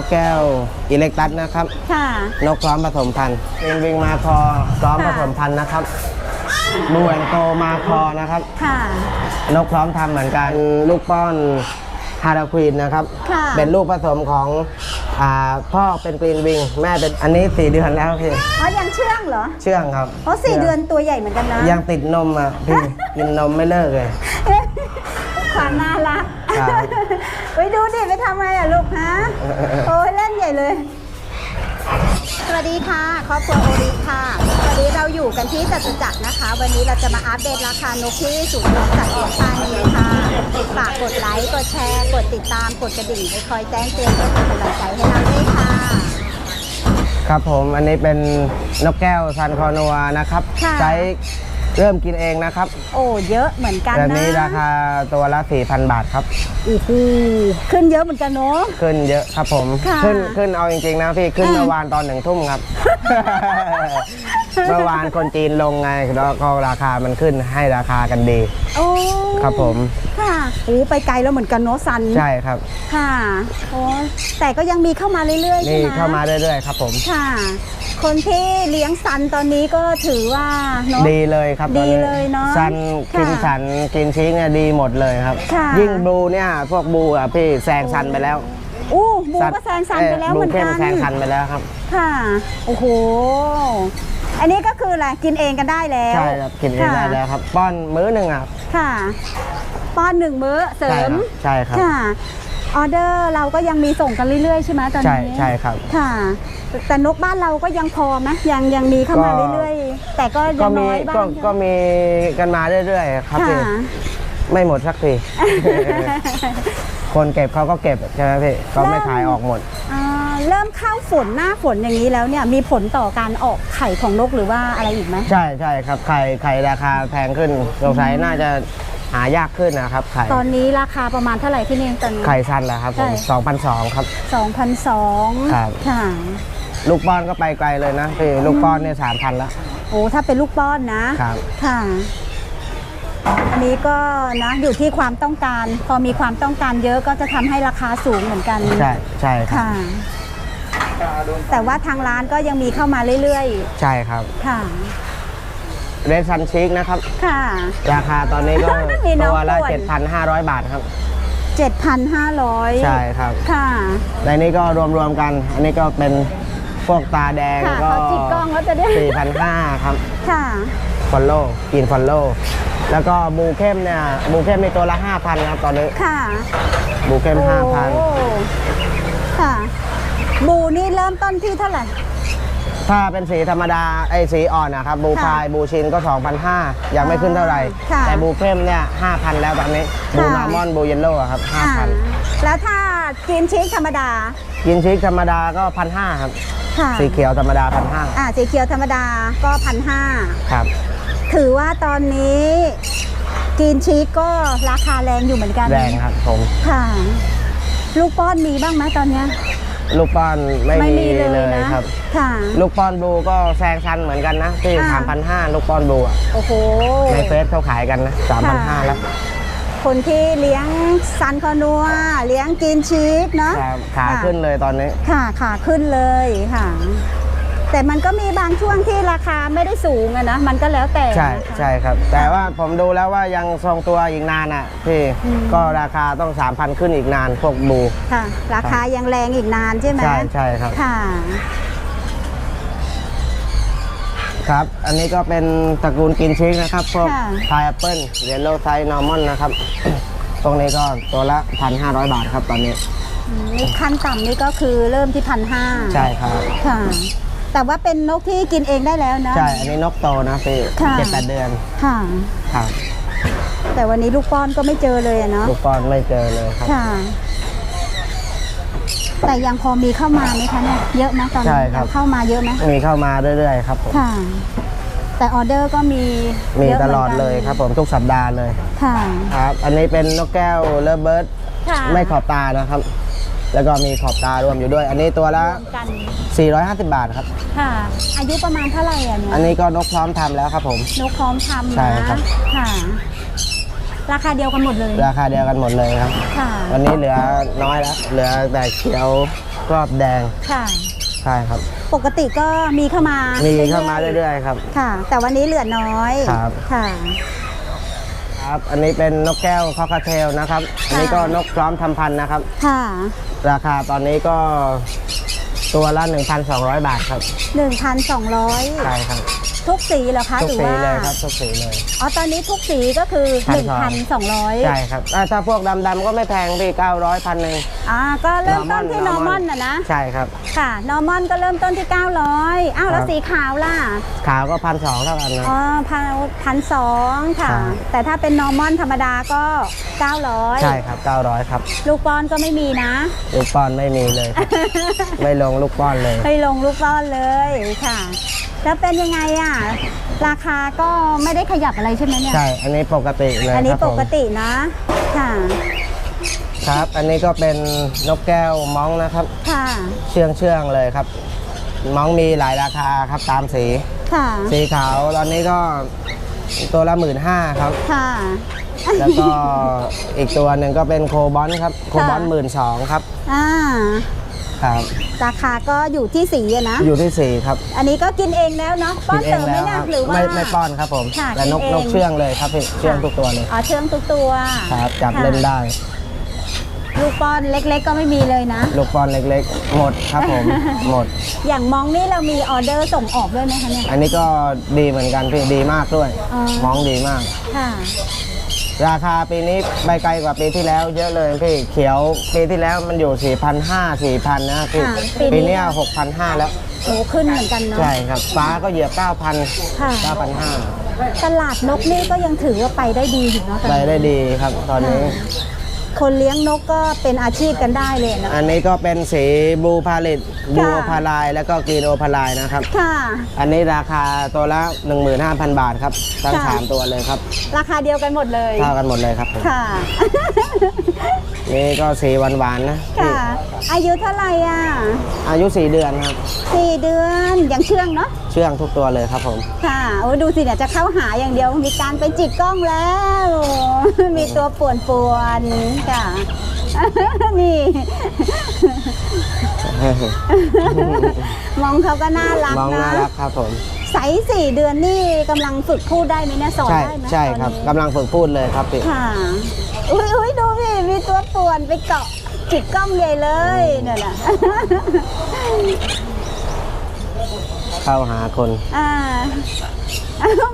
กแก้วอิเล็กตัสนะครับ ค่ะ นกพร้อมผสมพันธุ์วิงวิงมาคอพร้อมผสมพันธุ์นะครับบูแองโตมาคอนะครับ ค่ะ นกพร้อมทำเหมือนกันลูกป้อนฮาราควีนนะครับค่ะเป็นลูกผสมของอ่าพ่อเป็นกรีนวิง แม่เป็นอันนี้4เดือนแล้วพี่อ๋อยังเชื่องเหรอ เชื่องครับเพราะสี่เดือนตัวใหญ่เหมือนกันนะ ยังติดนมอะพี่กินนมไม่เลิกเลย ความน่ารัก ครับไปดูดิไปทำอะไรอะลูกฮะโอ้ยเล่นใหญ่เลย สวัสดีค่ะครอบครัวโอริค่ะวันนี้เราอยู่กันที่จตุจักรนะคะ วันนี้เราจะมาอัปเดตราคานกที่สูงนกจากสุพรรณบุรีค่ะฝากกดไลค์กดแชร์กดติดตามกดกระดิ่งให้คอยแจ้งเตือนเพื่อเป็นกำลังใจให้เราด้วยค่ะ ครับผมอันนี้เป็นนกแก้วซันคอนัวนะครับค่ะใช้ เริ่มกินเองนะครับโอ้เยอะเหมือนกันแบบนะนี้ราคาตัวละ 4,000 บาทครับ โอ้โหขึ้นเยอะเหมือนกันเนาะ ขึ้นเยอะครับผม ค่ะขึ้นขึ้นเอาจริงๆนะพี่ขึ้นอ่าเมื่อวานตอนหนึ่งทุ่มครับ เมื่อวานคนจีนลงไงแล้วก็ราคามันขึ้นให้ราคากันดี โอ้ครับผม ค่ะโอ้ไปไกลแล้วเหมือนกันเนาะซันใช่ครับ ค่ะโอ้แต่ก็ยังมีเข้ามาเรื่อยๆใช่นี่ไหมเข้ามาเรื่อยๆครับผม ค่ะ คนที่เลี้ยงซันตอนนี้ก็ถือว่าเนาะดีเลยครับตอนดีนี้เลยเนอะซันค่ะกินสันกินชิงเนี่ยดีหมดเลยครับ ค่ะ ยิ่งบลูเนี่ยพวกบลูอะพี่แซงซันไปแล้วอู้บูสัตว์ก็แซงซันไปแล้วบเหมือนเข้มกันแซงซันไปแล้วครับค่ะ โอ้โห อันนี้ก็คืออะไรกินเองกันได้แล้วใช่ครับกินเองได้แล้วครับป้อนมื้อหนึ่งอะ ค่ะ ป้อนหนึ่งมื้อเสริใช่คมรับใช่ครับ ค่ะ ออเดอร์เราก็ยังมีส่งกันเรื่อยๆใช่ไหมตอนใช่นี้ใช่ครับ ค่ะ แต่นกบ้านเราก็ยังพอไหมยังยังมีเข้ามาก็ เรื่อยๆ แต่ก็ก็ยังมีน้อยบ้างก็ใช่ไหมก็มีกันมาเรื่อยๆ ครับค่ะพี่ไม่หมดสักที คนเก็บเขาก็เก็บใช่ไหมพี่เขาไม่ขายออกหมด อ่าเริ่มเข้าฝนหน้าฝนอย่างนี้แล้วเนี่ยมีผลต่อการออกไข่ของนกหรือว่าอะไรอีกไหม ใช่ใช่ครับไข่ไข่ราคาแพงขึ้นสงสัยน่าจะ หายากขึ้นนะครับไข่ตอนนี้ราคาประมาณเท่าไหร่พี่เนมตอนนี้ ไข่สั้นแล้วครับผมใช่2,200ครับ2,200ครับค่ะลูกป้อนก็ไปไกลเลยนะพี่ลูกป้อนเนี่ยสามพันแล้ว โอ้ถ้าเป็นลูกป้อนนะครับค่ะอันนี้ก็นะอยู่ที่ความต้องการ พอมีความต้องการเยอะก็จะทำให้ราคาสูงเหมือนกัน ใช่ใช่ครับค่ะ แต่ว่าทางร้านก็ยังมีเข้ามาเรื่อยใช่ครับๆค่ะ เรดซันชิกนะครับ ค่ะ ราคาตอนนี้ก็ มีน้องตัวละป่วน 7,500 บาทครับ 7,500 ใช่ครับ ค่ะ ในนี้ก็รวมๆกัน อันนี้ก็เป็นพวกตาแดงค่ะก็ เขาจิกกล้องแล้วจะได้ 4,500 ครับ ค่ะ ฟอลโล่กินฟอลโล่แล้วก็บูเข้มเนี่ยบูเข้มในตัวละ 5,000ครับตอนนี้ค่ะบูเข้ม โอ้5,000 ค่ะ บูนี่เริ่มต้นที่เท่าไหร่ ถ้าเป็นสีธรรมดาไอ้สีอ่อนนะครับบูค่ะพายบูชินก็ 2,500ยังไม่ขึ้นเท่าไหร่ ค่ะแต่บูเข้มเนี่ย5,000 แล้วตอนนี้บูค่ะ นอร์มอนบูเยลโล่ครับอ่า5,000แล้วถ้ากินชีสธรรมดากินชิคธรรมดาก็1,500ครับค่ะสีเขียวธรรมดา1,500อ่าสีเขียวธรรมดาก็พันห้าครับถือว่าตอนนี้กินชีสก็ราคาแรงอยู่เหมือนกันแรงครับผม ค่ะ ลูกป้อนมีบ้างไหมตอนเนี้ย ลูกป้อนไม่มีเลยนะ ครับ ค่ะ ลูกป้อนบลูก็แซงชันเหมือนกันนะที่อ่าสามพันห้าลูกป้อนบลูอะโอ้โห ในเฟซเขาขายกันนะสามพันห้าค่ะแล้วคนที่เลี้ยงซันคอนัว เลี้ยงกินชีสเนาะครับขาค่ะขึ้นเลยตอนนี้ ค่ะขาขึ้นเลยค่ะ แต่มันก็มีบางช่วงที่ราคาไม่ได้สูงอะนะ มันก็แล้วแต่ใช่นะคะ ใช่ครับ แต่ว่าผมดูแล้วว่ายังทรงตัวอีกนานอะพี่อืม ก็ราคาต้อง 3,000 ขึ้นอีกนานพวกบลูค่ะ ราคายังแรงอีกนานใช่ไหมใช่ใช่ครับ ค่ะ ครับ อันนี้ก็เป็นตระกูลกินชิคนะครับ พวกค่ะ พายแอปเปิลเยลโล่ไซส์นอร์มอนนะครับพวกนี้ก็ตัวละ 1,500 บาทครับตอนนี้ อืมนี่ขั้นต่ำนี่ก็คือเริ่มที่พันห้าใช่ครับ ค่ะ แต่ว่าเป็นนกที่กินเองได้แล้วนะ ใช่ อันนี้นกโตนะพี่ค่ะ เจ็ดแปดเดือนค่ะ ครับแต่วันนี้ลูกป้อนก็ไม่เจอเลยอะเนาะลูกป้อนไม่เจอเลยครับ ค่ะ แต่ยังพอมีเข้ามาไหมคะเนี่ยเยอะไหมตอนนี้ใช่ครับ เข้ามาเยอะไหมมีเข้ามาเรื่อยๆครับผมค่ะ แต่ออเดอร์ก็มีมีเยะตลอดหมืนกันเลยครับผมทุกสัปดาห์เลยค่ะ ครับ อันนี้เป็นนกแก้วเลเบิร์ดค่ะ ไม่ขอบตานะครับ แล้วก็มีขอบตารวมอยู่ด้วย อันนี้ตัวละรวมกัน 450 บาทครับ ค่ะ อายุประมาณเท่าไหร่อะเนี่ยอันนี้ก็นกพร้อมทำแล้วครับผม นกพร้อมทำใช่นะครับ ค่ะ ราคาเดียวกันหมดเลย ราคาเดียวกันหมดเลยครับ ค่ะ วันนี้เหลือน้อยแล้ว เหลือแต่เขียวรอบแดง ค่ะ ใช่ครับ ปกติก็มีเข้ามา มีมีเข้ามาเรื่อยๆครับ ค่ะ แต่วันนี้เหลือน้อยครับ ค่ะ ครับ อันนี้เป็นนกแก้วคอกเทลนะครับ อันนี้ก็นกพร้อมทำพันธุ์นะครับ ค่ะ ราคาตอนนี้ก็ ตัวละ 1,200 บาทครับ 1,200ใช่ครับ ทุกสีเหรอคะทุกหรือสีว่าเลยครับทุกสีเลย อ๋อตอนนี้ทุกสีก็คือ1,200ใช่ครับอ่าถ้าพวกดำๆก็ไม่แพงพี่900พันหนึ่ง อ่าก็เริ่มต้นที่ Normal normal น่ะนะ ใช่ครับ ค่ะ normal ก็เริ่มต้นที่ 900อ้าวแล้วครับ สีขาวล่ะ ขาวก็พันสองเท่ากันนะ อ๋อพันพันสองค่ะ ครับ แต่ถ้าเป็น normal ธรรมดาก็900ใช่ครับ900ครับลูกป้อนก็ไม่มีนะ ลูกป้อนไม่มีเลยครับ ไม่ลงลูกป้อนเลย ไปลงลูกป้อนเลยค่ะ แล้วเป็นยังไงอะ ราคาก็ไม่ได้ขยับอะไรใช่ไหมเนี่ย ใช่ อันนี้ปกติเลยอันนี้ครับปผมกตินะ ค่ะ ครับ อันนี้ก็เป็นนกแก้วม้องนะครับ ค่ะ เชื่องเชื่องๆเลยครับ ม้องมีหลายราคาครับตามสี ค่ะ สีขาวตอนนี้ก็ตัวละหมื่นห้าครับ ค่ะ แล้วก็อีกตัวหนึ่งก็เป็นโคบอลครับ โคบอลหมื่นสองครับ อ่า ครับ ราคาก็อยู่ที่สีอะนะ อยู่ที่สีครับอันนี้ก็กินเองแล้วเนาะป้อนกิเสริมไหมคเนี่ยรับหรือว่า ไม่ไม่ป้อนครับผมค่ะแต่นกกินเอง นกเชื่องเลยครับพี่เชื่องทุกตัวเลยอ๋อเชื่องทุกตัวครับจับค่ะเล่นได้ ลูกป้อนเล็กๆ ก็ไม่มีเลยนะ ลูกป้อนเล็กๆ หมดครับผม หมด อย่างมองนี่เรามีออเดอร์ส่งออกด้วยไหมคะเนี่ย อันนี้ก็ดีเหมือนกันพี่ดีมากด้วย อ๋อ มองดีมาก ค่ะ ราคาปีนี้ไปไกลกว่าปีที่แล้ว เยอะเลยพี่เขียวปีที่แล้วมันอยู่4,500 4,000นะพี่ค่ะปีนี้ ปีเนี้6,500 แล้ว โอ้ขึ้นเหมือนกันเนาะ ใช่ครับ ฟ้าก็เหยียบ9,000ค่ะ9,500ตลาดนกนี่ก็ยังถือว่าไปได้ดีอยู่เนาะตอนไปนี้ได้ดีครับตอนนี้ คนเลี้ยงนกก็เป็นอาชีพกันได้เลยนะ อันนี้ก็เป็นสีบูพาลิตบูค่ะโอพาลายแล้วก็กรีนโอพาลายนะครับ ค่ะ อันนี้ราคาตัวละ 15,000 บาทครับทั้งค่ะ3ตัวเลยครับ ราคาเดียวกันหมดเลย เท่ากันหมดเลยครับผม ค่ะ นี่ก็สีหวานๆนะค่ะ อายุเท่าไหร่อะอายุ 4 เดือนครับ สี่เดือนยังเชื่องเนาะเชื่องทุกตัวเลยครับผม ค่ะโอ้ดูสิเนี่ยจะเข้าหาอย่างเดียว มีการไปจิกกล้องแล้วมีตัวป่วนป่วนๆค่ะ นี่ มองเขาก็น่ารักมองนะน่ารักครับผม ใสสี่เดือนนี่กำลังฝึกพูดได้ไหมเนี่ยสอนใช่ได้ไหมใช่ตอนครับนี้กำลังฝึกพูดเลยครับพี่ค่ะ อุ้ยอุ้ยดูพี่มีตัวป่วนไปเกาะจิกกล้องใหญ่เลยเนี่ยนะ เข้าหาคนอ่า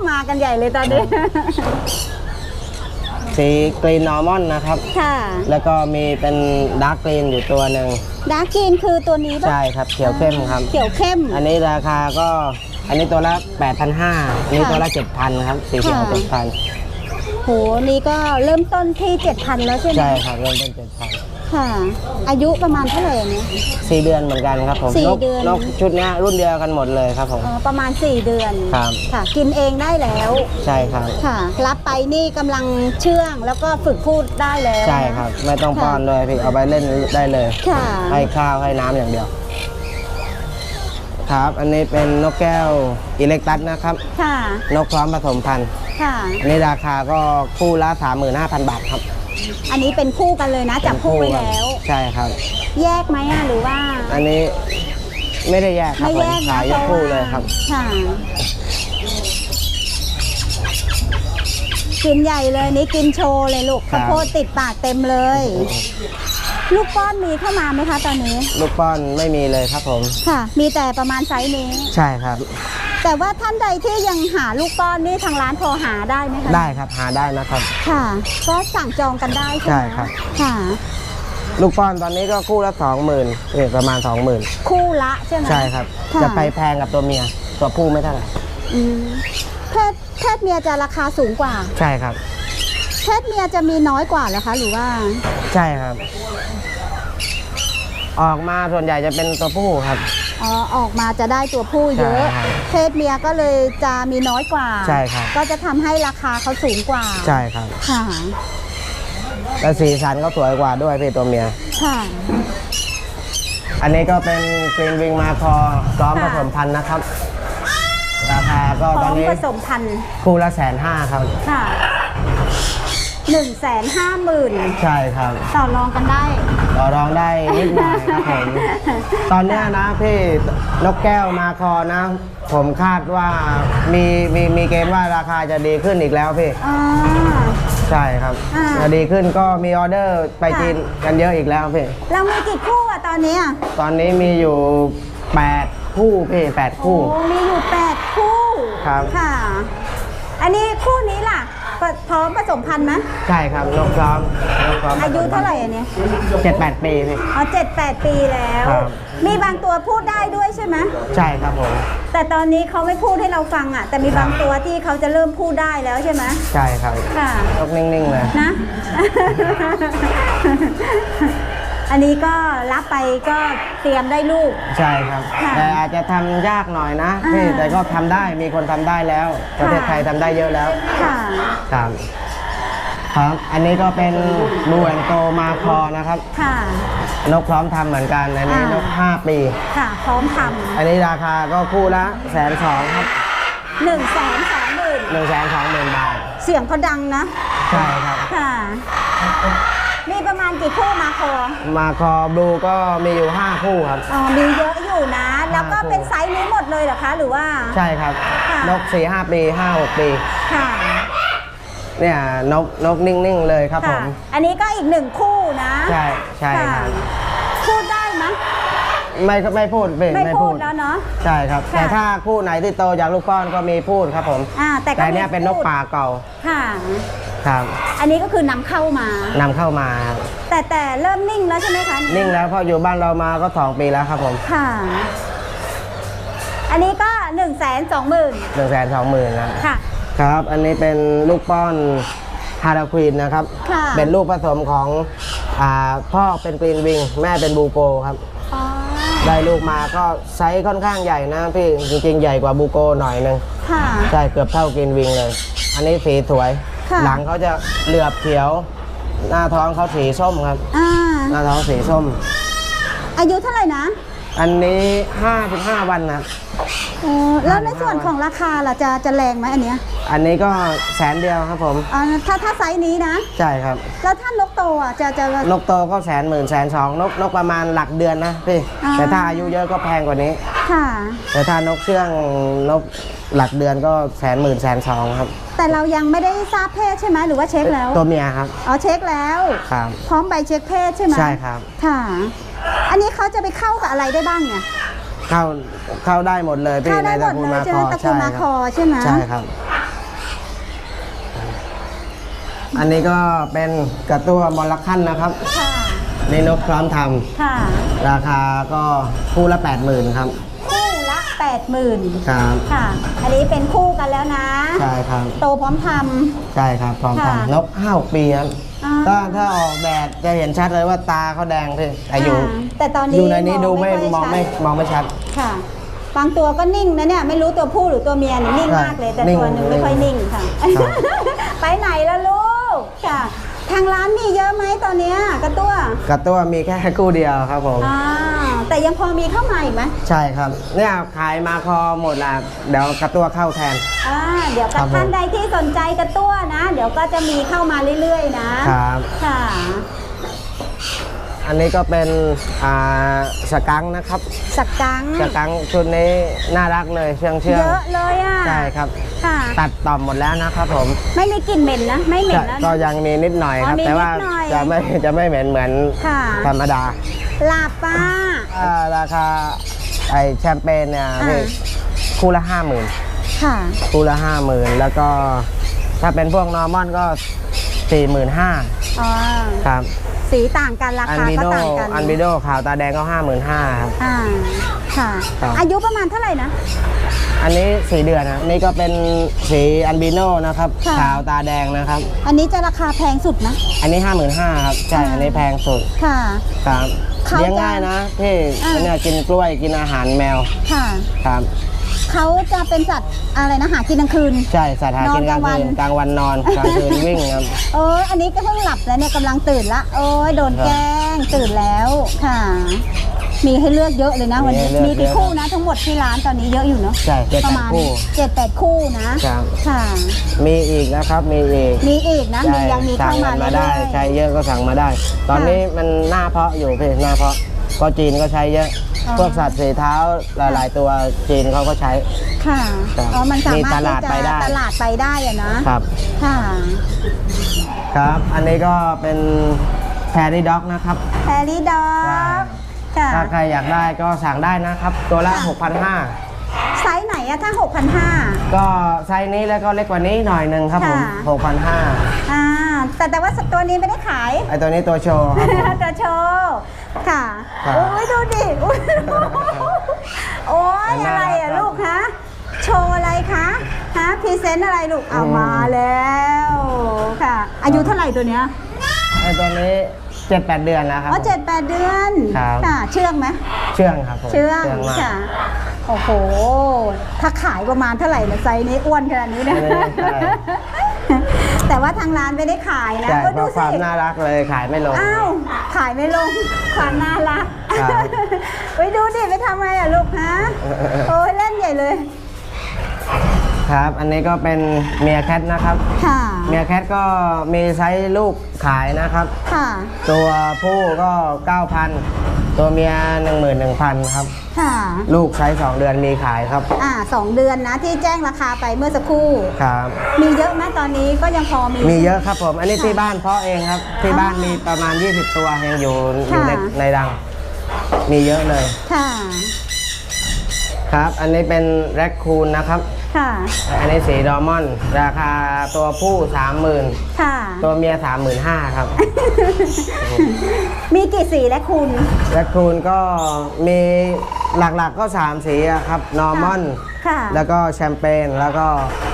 มากันใหญ่เลยตอนนี้ สีกรีนนอร์มอนนะครับ ค่ะ แล้วก็มีเป็นดาร์กกรีนอยู่ตัวหนึ่งดาร์กกรีนคือตัวนี้ปะใช่ครับ เขียวเข้มครับ เขียวเข้ม อันนี้ราคาก็ อันนี้ตัวละ 8,500อันนี้ตัวละ 7,000 ครับ สีเขียวค่ะ7,000 โหนี่ก็เริ่มต้นที่ 7,000 แล้วใช่ไหมใช่ครับเริ่มต้น7,000ค่ะ อายุประมาณเท่าไหร่อันเนี่ย สี่เดือนเหมือนกันครับผมสี่นกเดือน นกชุดเนี้ยรุ่นเดียวกันหมดเลยครับผม อ๋อประมาณ 4 เดือนครับ ค่ะ กินเองได้แล้วใช่ครับ ค่ะ รับไปนี่กำลังเชื่องแล้วก็ฝึกพูดได้แล้วใช่ครับไม่ต้องป้อนเลยพี่เอาไปเล่นได้เลย ค่ะ ให้ข้าวให้น้ำอย่างเดียว ครับ อันนี้เป็นนกแก้วอิเล็กตัสนะครับ ค่ะ นกพร้อมผสมพันธุ์ ค่ะ อันนี้ราคาก็คู่ละ35,000 บาทครับ อันนี้เป็นคู่กันเลยนะจับคู่ไว้แล้ว ใช่ครับ แยกไหมอะหรือว่า อันนี้ไม่ได้แยกครับไม่ผมแยกขานะยยกเพคู่ราะเลยว่าครับ ค่ะกินใหญ่เลยนี่กินโชว์เลยลูกครัข้าบวโพดติดปากเต็มเลย ลูกป้อนมีเข้ามาไหมคะตอนนี้ ลูกป้อนไม่มีเลยครับผม ค่ะ มีแต่ประมาณไซส์นี้ ใช่ครับ แต่ว่าท่านใดที่ยังหาลูกป้อนนี่ทางร้านโทรหาได้ไหมคะได้ครับหาได้นะครับ ค่ะ ก็สั่งจองกันได้ใช่ไหมใช่ครับ ค่ะ ลูกป้อนตอนนี้ก็คู่ละสองหมื่นประมาณสองหมื่นคู่ละใช่ไหม ใช่ครับ ค่ะ จะไปแพงกับตัวเมียตัวผู้ไม่เท่าไหร่อืมเพศเพศเมียจะราคาสูงกว่า ใช่ครับ เพศเมียจะมีน้อยกว่าเหรอคะ หรือว่า ใช่ครับ ออกมาส่วนใหญ่จะเป็นตัวผู้ครับ อ๋อออกมาจะได้ตัวผู้เยอะ ใช่ครับเพศเมียก็เลยจะมีน้อยกว่าใช่ครับ ก็จะทำให้ราคาเขาสูงกว่าใช่ครับค่ะแล้วสีสันก็สวยกว่าด้วยพี่ตัวเมีย ค่ะ อันนี้ก็เป็นกรีนวิงมาคอพร้อมผค่ะ สมพันธุ์นะครับ ราคาก็พตร้ออนมนี้ผสมพันธุ์คู่ละแสนห้าครับ ค่ะ หนึ่งแสนห้าหมื่นใช่ครับต่อรองกันได้ ต่อรองได้นิดหน่อยครับผม ตอนเนี้ยนะพี่นกแก้วมาคอนะ ผมคาดว่ามีมีมีเกณฑ์ว่าราคาจะดีขึ้นอีกแล้วพี่ อ่า ใช่ครับอ่า จะดีขึ้นก็มีออเดอร์ไปค่ะจีนกันเยอะอีกแล้วพี่ เรามีกี่คู่อะตอนนี้อะตอนนี้มีอยู่ 8 คู่พี่8โอ้คู่มีอยู่แปดคู่ครับ ค่ะ อันนี้คู่นี้ล่ะเปิด พร้อมผสมพันธุ์ไหมใช่ครับนกพร้อมนกพร้อมอายุเท่าไหร่อันเนี้ยเจ็ดแปดปีพี่ อ๋อเจ็ดแปดปีแล้ว ครับ มีบางตัวพูดได้ด้วยใช่ไหมใช่ครับผม แต่ตอนนี้เขาไม่พูดให้เราฟังอะ แต่มีบางตัวที่เขาจะเริ่มพูดได้แล้วใช่ไหมใช่ครับค่ะ นกนิ่งๆเลยนะ อันนี้ก็รับไปก็เตรียมได้ลูก ใช่ครับ ค่ะแต่อาจจะทำยากหน่อยนะอ่า พี่แต่ก็ทำได้มีคนทำได้แล้ว ประเทศค่ะไทยทำได้เยอะแล้ว ค่ะ ครับครับ อันนี้ก็เป็นบูแอนโตมาคอนะครับ ค่ะ นกพร้อมทำเหมือนกัน อันนี้อ่าน นก 5 ปี ค่ะพร้อมทอันนี้ราคาก็คู่ละแสนสองครับำหนึ่งแสนสองหมื่นหนึ่งแสนสองหมื่นบาท เสียงเขาดังนะ ใช่ครับ ค่ะ มีประมาณกี่คู่มาคอมาคอบลูก็มีอยู่ 5 คู่ครับ อ๋อมีเยอะอยู่นะ แล้วก็ห้าคู่เป็นไซส์นี้หมดเลยเหรอคะหรือว่า ใช่ครับ ค่ะนก4 5ปี5 6ปีค่ะเนี่ยนกนกนิ่งๆเลยครับผค่ะม อันนี้ก็อีกหนึ่งคู่นะใช่ใช่ครับพูดได้ไหมไม่ไม่พูดพี่ไม่พูดแล้วเนาะ ใช่ครับ ค่ะ แต่ถ้าคู่ไหนที่โตจากลูกป้อนก็มีพูดครับผม อ่าแต่ก็แต่เนี่ยเป็นนกพูดป่าเก่า ค่ะ ครับอันนี้ก็คือนำเข้ามานำเข้ามาครับแต่แต่เริ่มนิ่งแล้วใช่ไหมคะนิ่งแล้วเพราะอยู่บ้านเรามาก็สองปีแล้วครับผมค่ะ อันนี้ก็หนึ่งแสนสองหมื่นหนึ่งแสนสองหมื่นนะค่ะ ครับ อันนี้เป็นลูกป้อนฮาราควีนนะครับ ค่ะ เป็นลูกผสมของอ่าพ่อเป็นกรีนวิง แม่เป็นบูโกครับ อ๋อได้ลูกมาก็ไซส์ค่อนข้างใหญ่นะพี่จริงๆใหญ่กว่าบูโกหน่อยนึงค่ะ ใช่เกือบเท่ากรีนวิงเลย อันนี้สีสวย ค่ะหลังเขาจะเหลือบเขียว หน้าท้องเขาสีส้มครับ อ่า หน้าท้องสีส้ม อายุเท่าไหร่นะอันนี้55วันนะครับอ๋อแล้วในส่วนของราคาล่ะจะจะแรงไหมอันเนี้ยอันนี้ก็แสนเดียวครับผมอ๋อถ้าถ้าไซส์นี้นะ ใช่ครับ แล้วถ้านกโตอะจะจะ นกโตก็แสนหมื่นแสนสองนกนกประมาณหลักเดือนนะพี่ อ่า แต่ถ้าอายุเยอะก็แพงกว่านี้ ค่ะ แต่ถ้านกเชื่องนกหลักเดือนก็แสนหมื่นแสนสองครับ แต่เรายังไม่ได้ทราบเพศใช่ไหมหรือว่าเช็คแล้วตัวเมียครับ อ๋อเช็คแล้วครับพร้อมใบเช็คเพศใช่ไหมใช่ครับ ค่ะ อันนี้เขาจะไปเข้ากับอะไรได้บ้างเนี่ย เข้าเข้าได้หมดเลยพี่เข้าได้ในหมตระดกูลเลยมาใช่คไหมอตระกูลมาคอรับใช่ไหมใช่ครับ อันนี้ก็เป็นกระตัวมอลลักคันนะครับค่ะนี่นกพร้อมทค่ะำราคาก็คู่ละ 80,000ครับ คู่ละแปดหมื่นครับค่ะ อันนี้เป็นคู่กันแล้วนะ ใช่ครับโตพร้อมท ใช่ครับพร้อมค่ะทำนกห้าหกปีครับอ่าถ้าถ้าออกแดดจะเห็นชัดเลยว่าตาเขาแดงพี่ำแต่อยู่าแต่ตอนนี้อยู่ในนี้ดูไม่ค่ยมองไม่ชัดมองไม่ชัด ค่ะบางตัวก็นิ่งนะเนี่ยไม่รู้ตัวผู้หรือตัวเมียเนี่ยนิ่งใช่มากเลย แต่นิ่งตัวหนึ่งไม่ค่อยนิ่งค่ะ ครับ ไปไหนแล้วลูกค่ะ ทางร้านมีเยอะไหมตอนเนี้ยกระตัวกระตัวมีแค่คู่เดียวครับผม อ่าแต่ยังพอมีเข้ามาอีกไหมใช่ครับ เนี่ยขายมาคอหมดละเดี๋ยวกระตัวเข้าแทน อ่าเดี๋ยวครักับบผม ท่านใดที่สนใจกระตัวนะ เดี๋ยวก็จะมีเข้ามาเรื่อยๆนะครับ ค่ะ อันนี้ก็เป็นอ่าสกังค์นะครับสักกังสกังค์ชุดนี้น่ารักเลยเชื่องเชื่องเยอะเลยอะใช่ครับ ค่ะ ตัดต่อมหมดแล้วนะครับผมไม่มีกลิ่นเหม็นนะ ไม่เหม็นจะนะก็ยังมีนิดหน่อยครับ อ๋อมีแต่ว่านิดหน่อยจะไม่จะไม่เหม็นเหมือนค่ะ ธรรมดาลาบป้า อ่าราคาไอแชมเปญเนี่ยอ่า พี่คู่ละห้าหมื่นค่ะ คู่ละห้าหมื่นแล้วก็ถ้าเป็นพวกนอร์มอนก็สี่หมื่นห้าอ๋อ ครับ สีต่างกันราอันคาบิก็โดต่างกันอันบิโดขาวตาแดงก็ห้าหมื่นห้าครับ อ่าค่ะ ครับ อายุประมาณเท่าไหร่นะ อันนี้สีเดือนนะนี่ก็เป็นสีอันบิโนนะครับค่ะ ขาวตาแดงนะครับ อันนี้จะราคาแพงสุดนะ อันนี้ห้าหมื่นห้าครับใช่อ่าอันนี้แพงสุดค่ะ ครับเขาเลี้ยงจะง่ายนะพี่อ่า อันเนี้ยกินกล้วยกินอาหารแมวค่ะ ครับ เขาจะเป็นสัตว์อะไรนะหากินกลางคืน ใช่สัตว์หากินกลางคืนนอนกกลาลางงวัวันนนอนกลางคืนวิ่งครับโอ้ยอันนี้ก็เพิ่งหลับแล้วเนี่ยกำลังตื่นละโอ้ยโดนครับแกล้งตื่นแล้วค่ะ มีให้เลือกเยอะเลยนะวันนี้ มีให้เลืมีอกกี่เยอะคู่นะทั้งหมดที่ร้านตอนนี้เยอะอยู่เนาะใช่เจ็ดประแปดมาณคู่เจ็ดแปดคู่นะครับค่ะ มีอีกนะครับมีอีกมีอีกนะมีใช่ยังมีสั่เข้างมากันมาเรื่ได้อยใช้เยอะก็สั่งมาได้ ตอนนี้มันหน้าเพาะอยู่พี่หน้าเพาะก็จีนก็ใช้เยอะ พวกสัตว์สีเท้าหลายๆ ตัวจีนเขาก็ใช้ๆค่ะครับอ๋อมันสามารถมีตลาดที่ไปได้จะตลาดไปได้อะนะครับ ค่ะครับ อันนี้ก็เป็นแพรี่ด็อกนะครับ แพรี่ด็อกค่ะ ถ้าใครอยากได้ก็สั่งได้นะครับ ตัวละค่ะ6,500ไซส์ไหน อะถ้า 6,500 ก็ไซส์นี้แล้วก็เล็กกว่านี้หน่อยหนึ่งครับผมค่ะ6,500อ่าแต่แต่ว่าตัวนี้ไม่ได้ขาย ไอตัวนี้ตัวโชว์ครับผม ตัวโชว์ค่ะครับโอ้ยดูดิอุ๊ยโอ้ยน่าอะไรรักอะครับลูกคะโชว์อะไรคะฮะพรีเซนต์อะไรลูกเอาอืม มาแล้วค่ะ อายุเท่าไหร่ตัวเนี้ยไอตัวนี้เจ็ดแปดเดือนแล้วครับอ๋อเจ็ดแปดเดือนครับ ค่ะ เชื่องไหม เชื่องครับผมเชื่องมาก ค่ะ โอ้โห ถ้าขายประมาณเท่าไหร่เนี่ยไซส์นี้อ้วนขนาดนี้นะไม่ได้ใช่ แต่ว่าทางร้านไม่ได้ขายนะใช่ก็เพดูราะคสิ วามน่ารักเลยขายไม่ลง อ้าว ขายไม่ลง ความน่ารักครับ ไปดูดิ ไปทำอะไรอะลูกฮะ โอ้ยเล่นใหญ่เลย ครับ อันนี้ก็เป็นเมียแคทนะครับ ค่ะเมียแคทก็มีไซส์ลูกขายนะครับ ค่ะ ตัวผู้ก็ 9,000 ตัวเมีย 11,000 ครับ ค่ะ ลูกไซส์2เดือนมีขายครับ อ่าสองเดือนนะที่แจ้งราคาไปเมื่อสักครู่ ครับ มีเยอะไหมตอนนี้ก็ยังพอมี มีเยอะครับผม อันนี้ค่ะที่บ้านเพาะเองครับ ที่บ้านมีประมาณ 20 ตัวยังอยู่อยู่ในค่ะ ในรัง มีเยอะเลย ค่ะ ครับ อันนี้เป็นแรคคูนนะครับ ค่ะ อันนี้สีดอร์มอนด์ราคาตัวผู้ 30,000ค่ะ ตัวเมีย 35,000ครับ มีกี่สีและคุณแรคคูนก็มีหลักๆก็ 3 สีอะครับนอร์มอนค่ะแล้วก็แชมเปญแล้วก็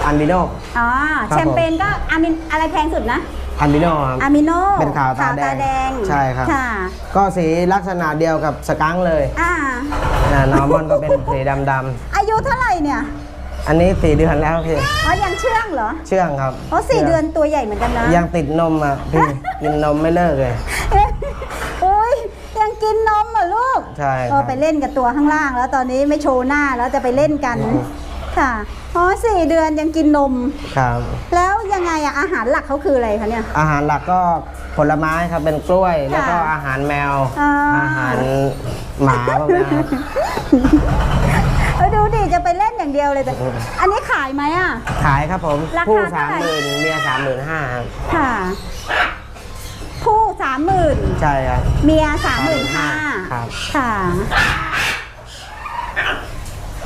อันบิโนอ๋อครับแชมเปญก็อามินอะไรแพงสุดนะอันบิโนครับอามิโนเป็นขาวตาแดงแดงใช่ครับค่ะก็สีลักษณะเดียวกับสกังค์เลย อ่านอร์มอนก็เป็นสีดำอายุเท่าไหร่เนี่ยๆ อันนี้สี่เดือนแล้วพี่ อ๋อยังเชื่องเหรอเชื่องครับอ๋อสี่เดือนตัวใหญ่เหมือนกันนะยังติดนมอะพี่กินนมไม่เลิกเลยอุ้ยยังกินนมเหรอลูกใช่ครับเออไปเล่นกับตัวข้างล่าง แล้วตอนนี้ไม่โชว์หน้าแล้วจะไปเล่นกันอืม ค่ะอ๋อสี่เดือนยังกินนม ครับ แล้วยังไงอะอาหารหลักเขาคืออะไรคะเนี่ย อาหารหลักก็ผลไม้ครับเป็นกล้วยแล้วก็อาหารแมว อ่า อาหารหมาพวกนี้ครับ เออดูดิจะไปเล่นอย่างเดียวเลยแต่อันนี้ขายไหมอะขายครับผมราคาผู้เท่าสามไหร่ หมื่นเมียสามหมื่นห้าครับค่ะ ผู้สามหมื่นใช่ครับ เมียสามหมื่นห้าครับ ค่ะ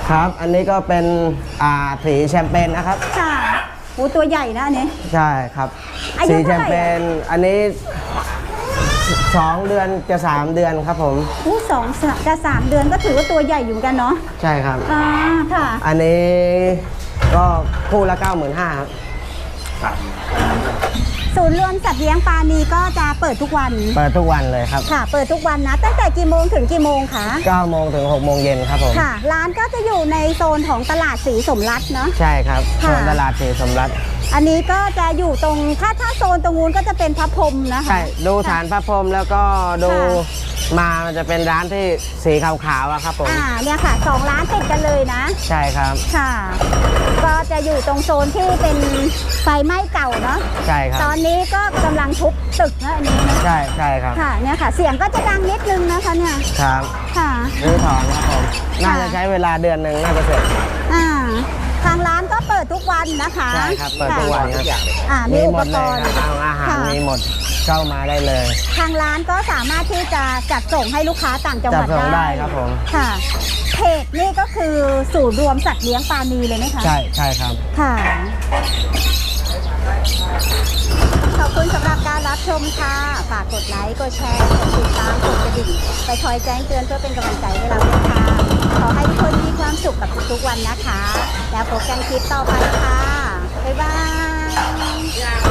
ครับ อันนี้ก็เป็นอ่าสีแชมเปญนะครับ ค่ะโอ้ตัวใหญ่นะอันนี้ ใช่ครับ อายุสีแชเท่ามไหร่เปญอันนี้ สองเดือนจะสามเดือนครับผมอู้สองสามจะสามเดือนก็ถือว่าตัวใหญ่อยู่เหมือนกันเนาะใช่ครับ อ่าค่ะ อันนี้ก็คู่ละ 95,000ครับศูนย์รวมสัตว์เลี้ยงปานีก็จะเปิดทุกวันเปิดทุกวันเลยครับค่ะ เปิดทุกวันนะ ตั้งแต่กี่โมงถึงกี่โมงคะ9โมงถึง6โมงเย็นครับผม ค่ะ ร้านก็จะอยู่ในโซนของตลาดสีสมรัตน์เนาะใช่ครับค่ะโซนตลาดสีสมรัฐ อันนี้ก็จะอยู่ตรงถ้าถ้าโซนตรงนู้นก็จะเป็นพระพรหมนะคะ ใช่ดูฐานพระพรหมแล้วก็ดูค่ะ มามันจะเป็นร้านที่สีขาวๆอะครับผมอ่าเนี่ยค่ะสองร้านติดกันเลยนะ ใช่ครับ ค่ะ ก็จะอยู่ตรงโซนที่เป็นไฟไหม้เก่าเนาะใช่ครับ ตอนนี้ก็กำลังทุบตึกนะอันนี้นะใช่ใช่ครับค่ะเนี่ยค่ะ เสียงก็จะดังนิดนึงนะคะเนี่ยครับค่ะ รื้อถอนครับผมน่าจะใช้เวลาเดือนหนึ่งน่าจะเสร็จอ่า ทางร้านก็เปิดทุกวันนะคะใช่ครับเปิดทุกวันครับอ่ามีมีอุหมปดกเลยรณ์ครับเอาอาหารค่ะ มีหมดเข้ามาได้เลยทางร้านก็สามารถที่จะจัดส่งให้ลูกค้าต่างจังหจัวัดดส่งได้ได้ครับผม ค่ะเพจนี่ก็คือศูนย์รวมสัตว์เลี้ยงปานีเลยไหมคะ ใช่ใช่ครับ ค่ะ ขอบคุณสำหรับการรับชมค่ะ ฝากกดไลค์ กดแชร์ กดติดตาม กดกระดิ่ง ไปคอยแจ้งเตือนเพื่อเป็นกำลังใจให้เราด้วยค่ะ ขอให้ทุกคนมีความสุขกับทุกๆวันนะคะ แล้วพบกันคลิปต่อไปค่ะ บ๊ายบาย